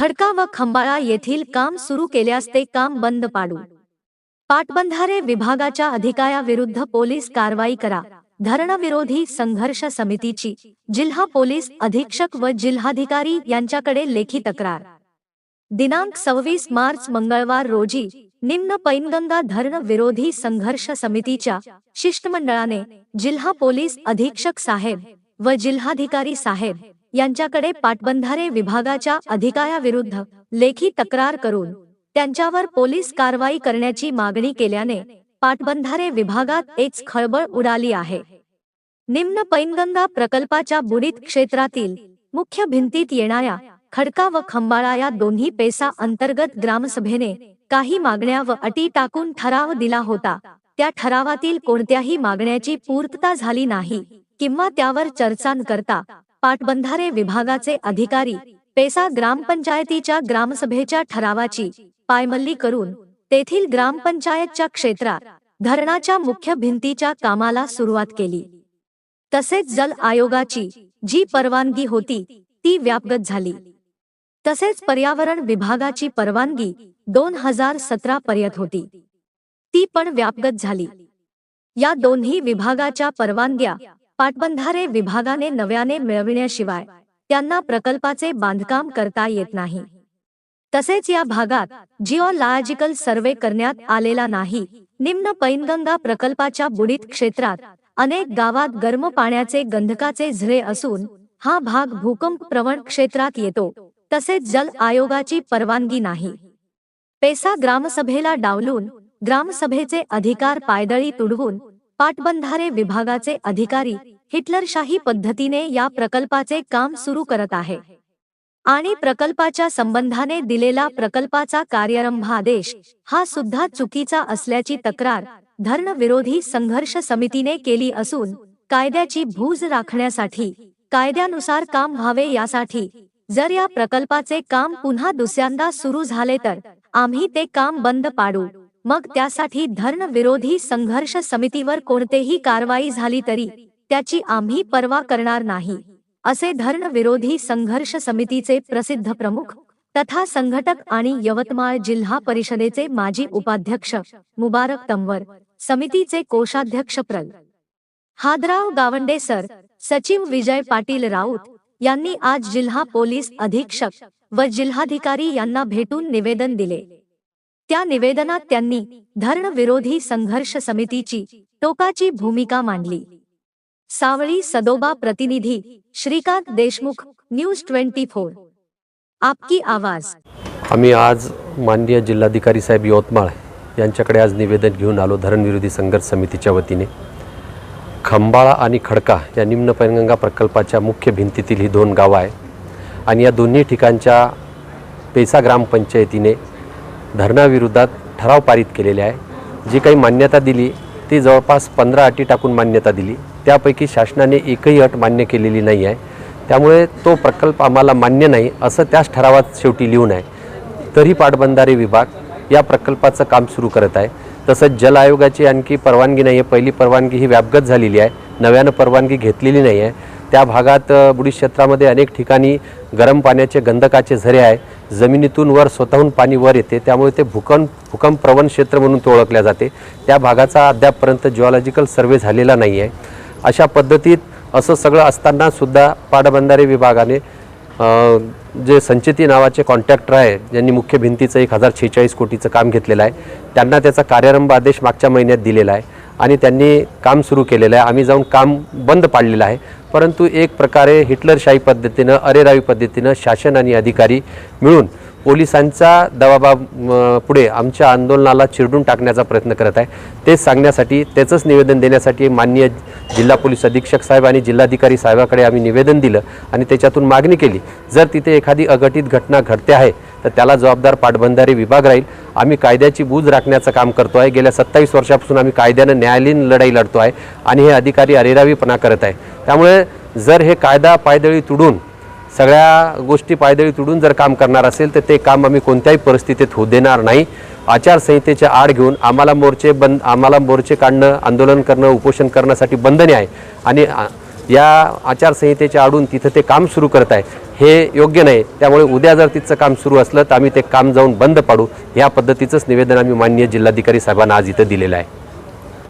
खडका व खंबाळा येथील काम सुरू केल्यास ते काम बंद पाडू. पाटबंधारे विभागाच्या अधिकाऱ्याविरुद्ध पोलीस कारवाई करा. धरणविरोधी संघर्ष समितीची जिल्हा पोलीस अधीक्षक व जिल्हाधिकारी यांच्याकडे लेखी तक्रार. दिनांक सव्वीस मार्च मंगळवार रोजी निम्न पैनगंगा धरण विरोधी संघर्ष समितीच्या शिष्टमंडळाने जिल्हा पोलीस अधीक्षक साहेब व जिल्हाधिकारी साहेब यांच्याकडे पाटबंधारे विभागाच्या अधिकाऱ्याविरुद्ध लेखी तक्रार करून त्यांच्यावर पोलीस कारवाई करण्याची मागणी केल्याने पाटबंधारे विभागात एक खळबळ उडाली आहे. निम्न पैनगंगा प्रकल्पाच्या बुडीत क्षेत्रातील मुख्य भिंतीत येणाऱ्या खडका व खंबाळा या दोन्ही पेसा अंतर्गत ग्रामसभेने काही मागण्या व अटी टाकून ठराव दिला होता. त्या ठरावातील कोणत्याही मागण्याची पूर्तता झाली नाही किंवा त्यावर चर्चा करता पाटबंधारे विभागाचे अधिकारी पेसा ग्रामपंचायतीच्या ग्रामसभेच्या ठरावाची पायमल्ली करून तेथील ग्रामपंचायतच्या क्षेत्रात धरणाच्या मुख्य भिंतीच्या कामाला सुरुवात केली. तसेच जल आयोगाची जी परवानगी होती ती व्यापगत झाली. तसेच पर्यावरण विभागाची परवानगी दोन हजार सतरा पर्यंत होती. ती पण व्यापगत झाली. या दोन्ही विभागाच्या परवानग्या पाटबंधारे विभागाने नव्याने मिळविण्याशिवाय त्यांना प्रकल्पाचे बांधकाम करता येत नाही. तसेच या भागात जिओलॉजिकल सर्वे करण्यात आलेला नाही. निम्न पैनगंगा प्रकल्पाच्या बुडीत क्षेत्रात अनेक गावात गरम पाण्याचे गंधकाचे झरे असून हा भाग भूकंप प्रवण क्षेत्रात येतो. तसेच जल आयोगाची परवानगी नाही. पेसा ग्रामसभेला डावलून ग्रामसभेचे अधिकार पायदळी तुडवून पाटबंधारे विभागाचे अधिकारी हिटलरशाही पद्धतीने या प्रकल्पाचे काम सुरू करत आहे. आणि प्रकल्पाच्या संबंधाने दिलेला प्रकल्पाचा कार्यारंभादेश हा सुद्धा चुकीचा असल्याची तक्रार धरण संघर्ष समितीने केली असून कायद्याची भूज राखण्यासाठी कायद्यानुसार काम व्हावे यासाठी जर या प्रकल्पाचे काम पुन्हा दुसऱ्यांदा सुरू झाले तर आम्ही ते काम बंद पाडू. मग त्यासाठी धरण विरोधी संघर्ष समितीवर कोणतेही कारवाई झाली तरी त्याची आम्ही पर्वा करणार नाही असे धरण विरोधी संघर्ष समितीचे प्रसिद्ध प्रमुख तथा संघटक आणि यवतमाळ जिल्हा परिषदेचे माजी उपाध्यक्ष मुबारक तंवर समितीचे कोषाध्यक्ष प्रल. हादराव गावंडे सर सचिव विजय पाटील राऊत यांनी आज जिल्हा पोलीस अधीक्षक व जिल्हाधिकारी यांना भेटून निवेदन दिले. त्या निवेदनात त्यांनी धरण विरोधी संघर्ष समितीची टोकाची भूमिका मांडली. सावळी सदोबा प्रतिनिधी Shrikant Deshmukh news twenty four. आपकी आवाज. आम्ही आज माननीय जिल्हाधिकारी साहेब यवतमाळ यांच्याकडे आज निवेदन घेऊन आलो धरणविरोधी संघर्ष समितीच्या वतीने. खंबाळा आणि खडका या निम्न पैनगंगा प्रकल्पाच्या मुख्य भिंतीतील ही दोन गावं आहे आणि या दोन्ही ठिकाणच्या पेसा ग्रामपंचायतीने धरणाविरोधात ठराव पारित केलेले आहे. जी काही मान्यता दिली ती जवळपास पंधरा अटी टाकून मान्यता दिली. त्यापैकी शासनाने एकही अट मान्य केलेली नाही आहे. त्यामुळे तो प्रकल्प आम्हाला मान्य नाही असं त्याच ठरावात शेवटी लिहून आहे. तरी पाटबंधारे विभाग या प्रकल्पाचं काम सुरू करत आहे. तसंच जल आयोगाची आणखी परवानगी नाही आहे पहिली परवानगी ही व्यापगत झालेली आहे. नव्यानं परवानगी घेतलेली नाही आहे त्या भागात बुडी क्षेत्रामध्ये अनेक ठिकाणी गरम पाण्याचे गंधकाचे झरे आहे जमिनीतून वर स्वतःहून पाणी वर येते. त्यामुळे ते भूकंप भूकंप प्रवण क्षेत्र म्हणून ते ओळखल्या जाते. त्या भागाचा अद्यापपर्यंत जिओलॉजिकल सर्वे झालेला नाही आहे अशा पद्धतीत असं सगळं असताना सुद्धा पाटबंधारे विभागाने जे संचेती नावाचे कॉन्ट्रॅक्टर आहे ज्यांनी मुख्य भिंतीचं एक हजार छेचाळीस कोटीचं काम घेतलेलं आहे त्यांना त्याचा कार्यारंभ आदेश मागच्या महिन्यात दिलेला आहे. आणि त्यांनी काम सुरू केलेलं आहे. आम्ही जाऊन काम बंद पाडलेलं आहे. परंतु एक प्रकारे हिटलरशाही पद्धतीनं अरेरावी पद्धतीनं शासन आणि अधिकारी मिळून पोलिसांचा दबाबा पुढे आमच्या आंदोलनाला चिरडून टाकण्याचा प्रयत्न करत आहे. तेच सांगण्यासाठी त्याचंच निवेदन देण्यासाठी माननीय जिल्हा पोलीस अधीक्षक साहेब आणि जिल्हाधिकारी साहेबाकडे आम्ही निवेदन दिलं आणि त्याच्यातून मागणी केली. जर तिथे एखादी अघटित घटना घडते आहे तर त्याला जबाबदार पाटबंधारे विभाग राहील. आम्ही कायद्याची बूज राखण्याचं काम करतो आहे गेल्या सत्तावीस वर्षापासून आम्ही कायद्यानं न्यायालयीन लढाई लढतो आहे आणि हे अधिकारी अरेरावीपणा करत आहे. त्यामुळे जर हे कायदा पायदळी तुडून सगळ्या गोष्टी पायदळी तुडून जर काम करणार असेल तर ते काम आम्ही कोणत्याही परिस्थितीत होऊ देणार नाही. आचारसंहितेच्या आड घेऊन आम्हाला मोर्चे बंद आम्हाला मोर्चे काढणं आंदोलन करणं उपोषण करण्यासाठी बंधने आहे. आणि या आचारसंहितेच्या आडून तिथं ते काम सुरू करत आहे. हे योग्य नाही. त्यामुळे उद्या जर तिचं काम सुरू असलं तर आम्ही ते काम जाऊन बंद पाडू. या पद्धतीचंच निवेदन आम्ही माननीय जिल्हाधिकारी साहेबांना आज इथं दिलेलं आहे.